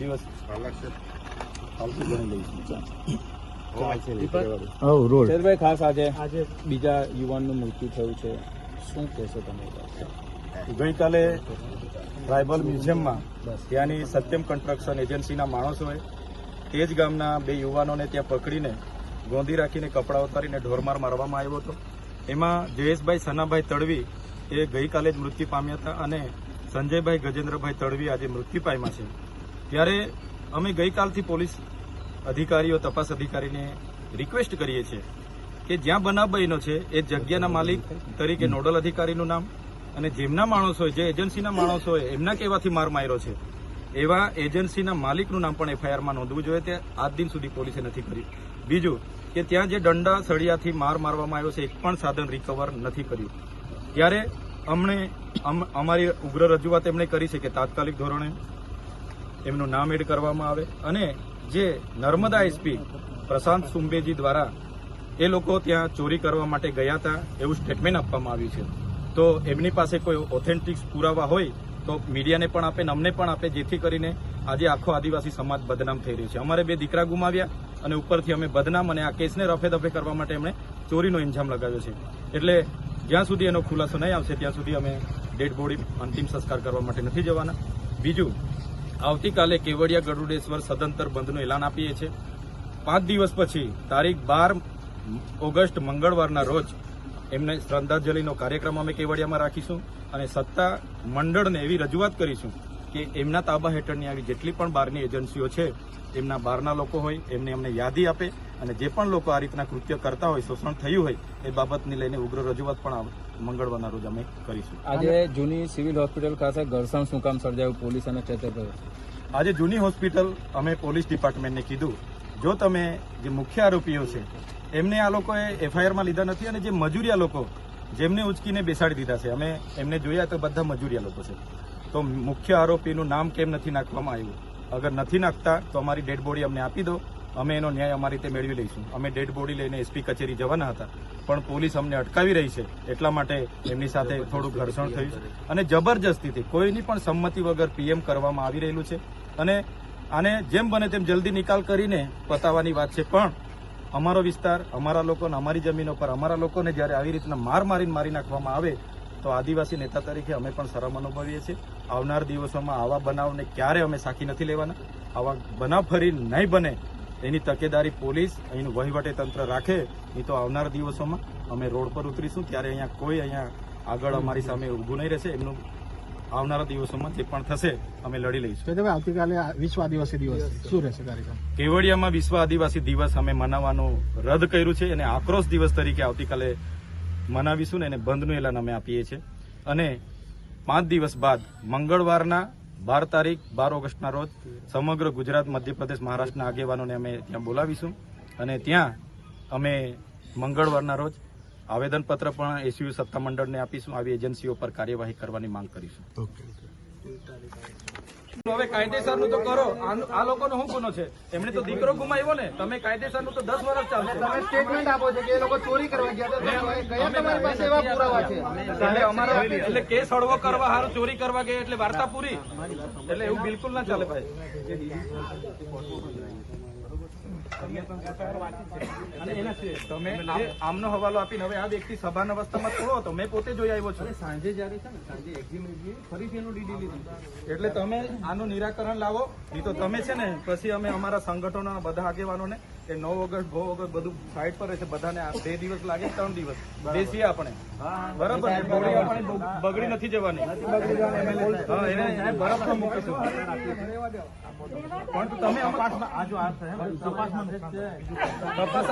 દિવસ. રોડ. ખાસ આજે આજે બીજા યુવાનનું મૃત્યુ થયું છે. શું કહેશો તમે? ગઈકાલે ટ્રાઇબલ મ્યુઝિયમમાં ત્યાંની સત્યમ કન્સ્ટ્રક્શન એજન્સીના માણસોએ તે જ ગામના બે યુવાનોને ત્યાં પકડીને ગોંધી રાખીને કપડાં ઉતારીને ઢોરમાર મારવામાં આવ્યો હતો. એમાં જયેશભાઈ સનાભાઈ તડવી એ ગઈકાલે જ મૃત્યુ પામ્યા હતા અને સંજયભાઈ ગજેન્દ્રભાઈ તડવી આજે મૃત્યુ પામ્યા છે. ત્યારે અમે ગઈકાલથી પોલીસ અધિકારીઓ તપાસ અધિકારીને રિક્વેસ્ટ કરીએ છીએ કે જ્યાં બનાવ બન્યો છે એ જગ્યાના માલિક તરીકે નોડલ અધિકારીનું નામ અને જેમના માણસોએ જે એજન્સીના માણસો હોય એમના કહેવાથી માર માર્યો છે. એવા એજન્સીના માલિકનું નામ પણ એફઆઈઆરમાં નોંધવું જોઈએ. તે આજ દિન સુધી પોલીસે નથી કર્યું. બીજું કે ત્યાં જે દંડા સળિયાથી માર મારવામાં આવ્યો છે એક પણ સાધન રિકવર નથી કર્યું. ત્યારે અમને અમ- અમારી ઉગ્ર રજૂઆત એમણે કરી છે કે તાત્કાલિક ધોરણે એમનું નામ એડ કરવામાં આવે અને જે નર્મદા એસપી પ્રશાંત સુંબેજી દ્વારા એ લોકો ત્યાં ચોરી કરવા માટે ગયા હતા એવું સ્ટેટમેન્ટ આપવામાં આવ્યું છે. તો એમની પાસે કોઈ ઓથેન્ટિક પુરાવા હોય તો મીડિયાને પણ આપે ને અમને પણ આપે, જેથી કરીને આજે આખો આદિવાસી સમાજ બદનામ થઈ રહ્યો છે. અમારે બે દીકરા ગુમાવ્યા અને ઉપરથી અમે બદનામ અને આ કેસને રફે દફે કરવા માટે એમણે ચોરીનો ઇન્જામ લગાવ્યો છે. એટલે જ્યાં સુધી એનો ખુલાસો નહીં આવશે, ત્યાં સુધી અમે ડેડ બોડી અંતિમ સંસ્કાર કરવા માટે નથી જવાના. બીજું આવતીકાલે કેવડિયા ગરુડેશ્વર સદંતર બંધનું એલાન આપીએ છીએ. પાંચ દિવસ પછી, તારીખ બાર ઓગસ્ટ મંગળવારના રોજ, એમને શ્રદ્ધાંજલિનો કાર્યક્રમ અમે કેવડિયામાં રાખીશું અને સત્તા મંડળને એવી રજૂઆત કરીશું કે એમના તાબા હેઠળની આવી જેટલી પણ બહારની એજન્સીઓ છે, એમના બહારના લોકો હોય, એમને અમને યાદી આપે અને જે પણ લોકો આ રીતના કૃત્ય કરતા હોય શોષણ થયું હોય એ બાબતને લઈને ઉગ્ર રજૂઆત પણ મંગળવારના રોજ અમે કરીશું. આજે જૂની સિવિલ હોસ્પિટલ ખાતે ઘર્ષણ શું કામ સર્જાયું? પોલીસ અને આજે જૂની હોસ્પિટલ અમે પોલીસ ડિપાર્ટમેન્ટને કીધું. જો તમે જે મુખ્ય આરોપીઓ છે એમને આ લોકોએ એફઆઈઆરમાં લીધા નથી અને જે મજૂરિયા લોકો જેમને ઉચકીને બેસાડી દીધા છે અમે એમને જોયા તો બધા મજૂરિયા લોકો છે. તો મુખ્ય આરોપીનું નામ કેમ નથી નાખવામાં આવ્યું? અગર નથી નાખતા તો અમારી ડેડ બોડી અમને આપી દો. અમે એનો ન્યાય અમારી રીતે મેળવી લઈશું. અમે ડેડ બોડી લઈને એસપી કચેરી જવાના હતા, પણ પોલીસ અમને અટકાવી રહી છે, એટલા માટે એમની સાથે થોડું ઘર્ષણ થયું છે. અને જબરજસ્તીથી કોઈની પણ સંમતિ વગર પીએમ કરવામાં આવી રહેલું છે. અને આને જેમ બને તેમ જલ્દી નિકાલ કરીને પતાવવાની વાત છે, પણ અમારો વિસ્તાર, અમારા લોકોને, અમારી જમીનો પર, અમારા લોકોને જ્યારે આવી રીતના માર મારીને મારી નાખવામાં આવે, તો આદિવાસી નેતા તરીકે અમે પણ શરમ અનુભવીએ છીએ. આવનાર દિવસોમાં આવા બનાવને ક્યારે અમે સાખી નથી લેવાના? આવા બનાવ ફરી નહીં બને એની તકેદારી પોલીસ અહીંનું વહીવટી તંત્ર રાખે નહીં તો આવનાર દિવસોમાં અમે રોડ પર ઉતરીશું. ત્યારે અહીંયા કોઈ અહીંયા આગળ અમારી સામે ઊભું નહીં રહેશે. એમનું આવનારા દિવસોમાં જે પણ થશે અમે લડી લઈશું. ચેતનભાઈ આવતીકાલે આ વિશ્વ આદિવાસી દિવસ. શું રહેશે કાર્યક્રમ? કેવડિયામાં વિશ્વ આદિવાસી દિવસ અમે મનાવવાનું રદ કર્યું છે અને આક્રોશ દિવસ તરીકે આવતીકાલે મનાવીશું ને એને બંધનું એલાન અમે આપીએ છીએ. અને પાંચ દિવસ બાદ મંગળવારના બાર તારીખ, બાર ઓગસ્ટના રોજ સમગ્ર ગુજરાત, મધ્યપ્રદેશ, મહારાષ્ટ્રના આગેવાનોને અમે ત્યાં બોલાવીશું. અને ત્યાં અમે મંગળવારના રોજ આવેદનપત્ર પણ એસયુ સત્તામંડળને આપીશું. આવી એજન્સીઓ પર કાર્યવાહી કરવાની માંગ કરીશું. હવે કાયદેસરનું તો કરો. આ- આ લોકોનો શું ગુનો છે? એમણે તો દીકરો ગુમાવ્યો ને. તમે કાયદેસરનું તો દસ વર્ષ ચાલશે. તમે સ્ટેટમેન્ટ આપો છો કે એ લોકો ચોરી કરવા ગયા તમારી પાસે એવા પુરાવા છે? એટલે અમારા એટલે કેસ હળવો કરવા હારું ચોરી કરવા ગયા એટલે વાર્તા પૂરી. એટલે એવું બિલકુલ ના ચાલે ભાઈ. તમે આમનો હવાલો આપીને હવે આ વ્યક્તિ સભાન અવસ્થામાં થોડો હતો. મેં પોતે જોઈ આવ્યો છું. સાંજે જયારે છે ને સાંજે એક્ઝિમેટલી ફરીથી એનું ડીડી લીધું. એટલે તમે આનું નિરાકરણ લાવો. નહીં તો તમે છે ને પછી અમે અમારા સંગઠનો બધા આગેવાનોને કે નવ ઓગસ્ટ ભો ઓગસ્ટ બધું સાઈડ પર રહેશે બધાને બે દિવસ લાગે ત્રણ દિવસ? બેસીએ આપણે. બરાબર બગડી નથી જવાની. મૂકીશું પણ તમે તપાસ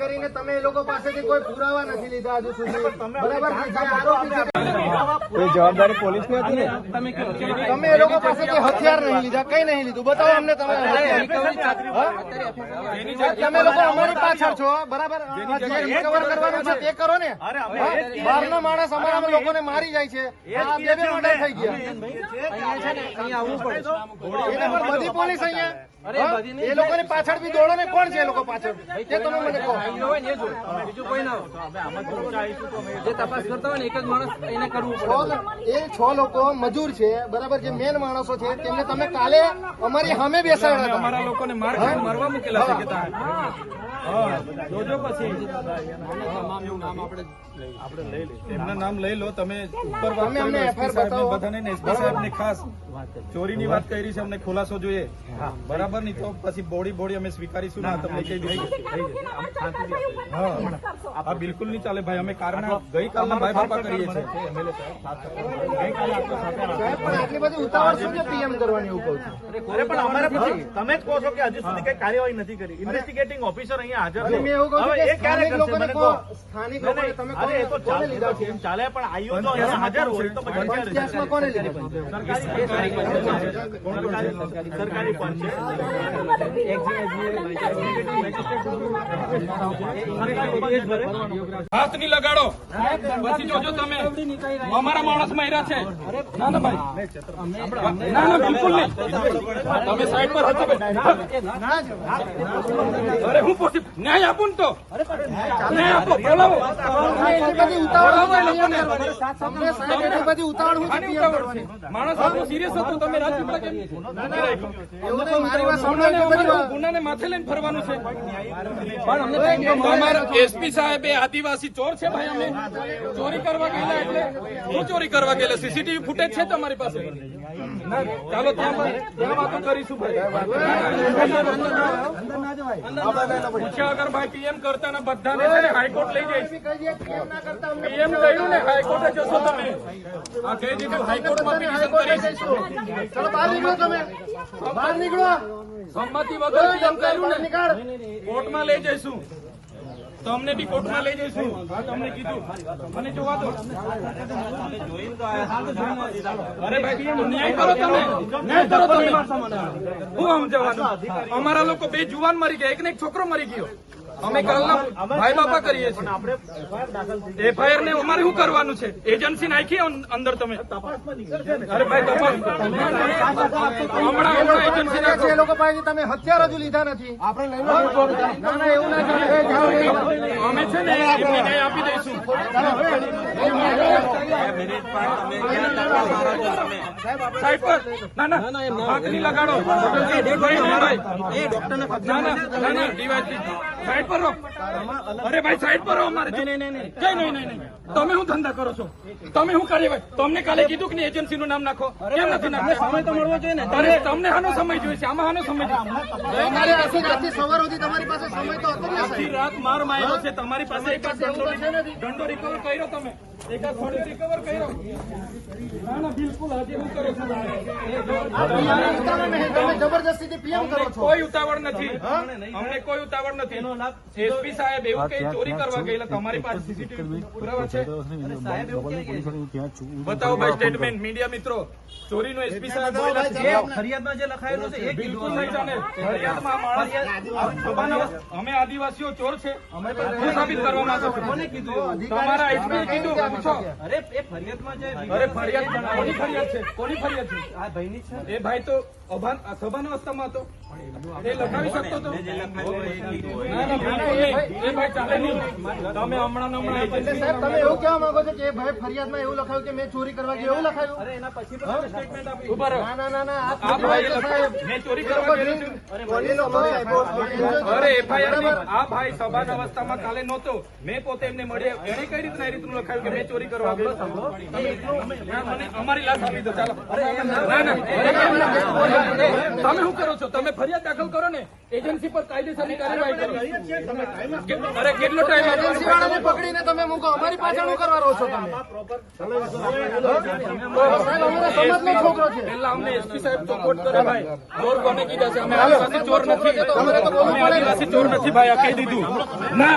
કરીને તમે એ લોકો પાસેથી કોઈ પુરાવા નથી લીધા હજુ સુધી. બરાબર? છે? છે જવાબદારી પોલીસની હતી ને? તમે તમે એ લોકો પાસેથી હથિયાર નહીં લીધા કઈ નહીં લીધું. બતાવો અમને તમે હથિયાર. તમે લોકો અમારી પાછળ છો બરાબર? આ કરવાનું છે તે કરો ને. બહારના માણસ અમારા લોકોને મારી જાય છે. બે બે મર્ડર થઈ ગયા. બધી પોલીસ અહીંયા. એ એ લોકોની પાછળ બી દોડો ને કોણ છે એ લોકો પાછળ? તે તમે મને કહો. બીજું કોઈ ના જે તપાસ કરતા હોય ને એક જ માણસ એને કરવું પડે. એ છ લોકો મજૂર છે બરાબર? જે મેન માણસો છે તેમને તમે કાલે અમારી સામે બેસાડ્યા અમારા લોકોને માર મારવા મૂકેલા છે કેતા જોજો પછી એમના નામ લઈ લો તમે ઉપર વાત અમને કરી લો. FIR SP સાહેબને બતાવો. બધાને ને સાહેબને ખાસ. ચોરીની વાત કરી છે અમને ખુલાસો જોઈએ. બરાબર નહીં તો પછી બોડી બોડી અમે સ્વીકારીશું ના તમને કહી દઈશું હા. આ બિલકુલ નહીં ચાલે ભાઈ અમે કારના ગઈકાલના ભાઈ બાપા કરીએ છીએ. સાહેબ પણ આટલી બધી ઉતાવળ શું છે પીએમ કરવાની એવું કહું છું? અરે પણ અમારે પછી તમે જ કહો છો કે હજુ સુધી કઈ કાર્યવાહી નથી કરી. ઇન્વેસ્ટિગેટિંગ ઓફિસર અહીંયા હાજર ચાલે પણ આઈઓ તો અહીંયા હાજર હોય તો સરકારી પણ છે હાથની લગાડો પછી જોજો તમે અમારા માણસ માર્યા છે ના ના ભાઈ ના ના બિલકુલ નહીં તમે સાઈડ પર હતા અરે હું પોસી ન્યાય આપું ને તો ન્યાય આપો બોલાવો. માણસ સિરિયસ હતું તમે ગુનાને માથે લઈને ફરવાનું છે પણ અમારા એસપી સાહેબ એ આદિવાસી ચોર છે ભાઈ અમે ચોરી કરવા ગયેલા એટલે શું ચોરી કરવા ગયેલા સીસીટીવી ફૂટેજ છે તમારી પાસે ચાલો ત્યાં ત્યાં વાતો કરીશું ભાઈ વગર ભાઈ પીએમ કરતા ના બધાને હાઈકોર્ટ લઈ જઈશ પીએમ કહ્યું ને હાઈકોર્ટે જશો તમે. આ કહી દીધું હાઈકોર્ટમાં હાઈકોર્ટે. બહાર નીકળો તમે. બહાર નીકળો. સંમતિ વગર પીએમ કર્યું ને કોર્ટમાં લઈ જઈશું. તમને બી કોર્ટમાં લઈ જઈશું. તમને કીધું. મને જોવા દો અરે ભાઈ, ન્યાય કરો તમે. ન્યાય કરો તમે. હું સમજાવવાનું. અમારા લોકો બે જુવાન મરી ગયા. એક ને એક છોકરો મરી ગયો. અમે કાલના ભાઈ બાપા કરીએ છીએ. એફઆઈઆર ને અમારે શું કરવાનું છે? એજન્સી નાખી અંદર તમે. અરે ભાઈ તપાસ એ લોકો પાસે તમે હથિયાર હજુ લીધા નથી. આપણે ના ના એવું ના. અમે છે ને આપી દઈશું. પર ના ભાઈ, તમે શું ધંધા કરો છો તમે શું કાર્યવાહી તમને કાલે કીધું કે એજન્સી નું નામ નાખો કેમ નથી નાખો સમય તો મળવો જોઈએ ને તમને આનો સમય જોઈએ છે આમાં આનો સમય જોઈએ સવાર સુધી તમારી પાસે સમય તો હતો સાહેબ. રાત માર માર્યો છે તમારી પાસે દંડો રિકવર કર્યો તમે એક થોડી રિકવર કર્યો ના ના બિલકુલ આજે હું કરો છો. આ તમારે ઉતાવળ નહીં. તમે જબરજસ્તીથી PM કરો છો. કોઈ ઉતાવળ નથી. અમને કોઈ ઉતાવળ નથી. એસપી સાહેબ એવું કે ચોરી કરવા ગયેલા તમારી પાસે સીસીટીવી પુરાવા છે? બતાવો ભાઈ સ્ટેટમેન્ટ મીડિયા મિત્રો. ચોરીનો એસપી સાહેબ ફરિયાદમાં જે લખાયેલું છે એ બિલકુલ નહીં ચાલે. ફરિયાદમાં અમે આદિવાસીઓ ચોર છે. અમે સાબિત કરવા માંગો છો. કોને કીધું? તમારા એસપી કીધું પૂછો. અરે એ ફરિયાદમાં જે અરે ફરિયાદ કોની ફરિયાદ છે? કોની ફરિયાદ છે? આ ભાઈની છે. એ ભાઈ તો સભાના અવસ્થામાં હતો. એ લખાવી શકતો હતો. તમે હમણાં સાહેબ તમે એવું કહેવા માંગો છો કે ભાઈ ફરિયાદમાં એવું લખાયું કે મેં ચોરી કરવા ગયો એવું લખાયું? એના પછી સ્ટેટમેન્ટ આપી. ના ના ના ના આ આ ભાઈ છે સાહેબ મેં ચોરી કરવા ગયેલો છું. એ લોકો અરે એફઆઈઆર આ ભાઈ સભાના અવસ્થામાં કાલે નહોતો. મેં પોતે એમને મળ્યા. એને કઈ રીતના એ રીતનું લખાયું કે મેં ચોરી કરવા ગયો? અમારી લાશ આપી દો. ચાલો. ના ના. તમે શું કરો છો તમે ફરિયાદ દાખલ કરો ને એજન્સી પર કાયદેસરની કાર્યવાહી કરો અરે કેટલો ટાઈમ એજન્સી વાળાને પકડીને તમે મૂકો અમારી પાછળ શું કરવા રહો છો તમે સાહેબ અમારા છોકરો છે પેલા અમને એસપી સાહેબ ચોખવટ કરે ભાઈ ચોર કોને કીધા છે અમે આદિવાસી ચોર નથી અમે આદિવાસી ચોર નથી ભાઈ આ કહી દીધું ના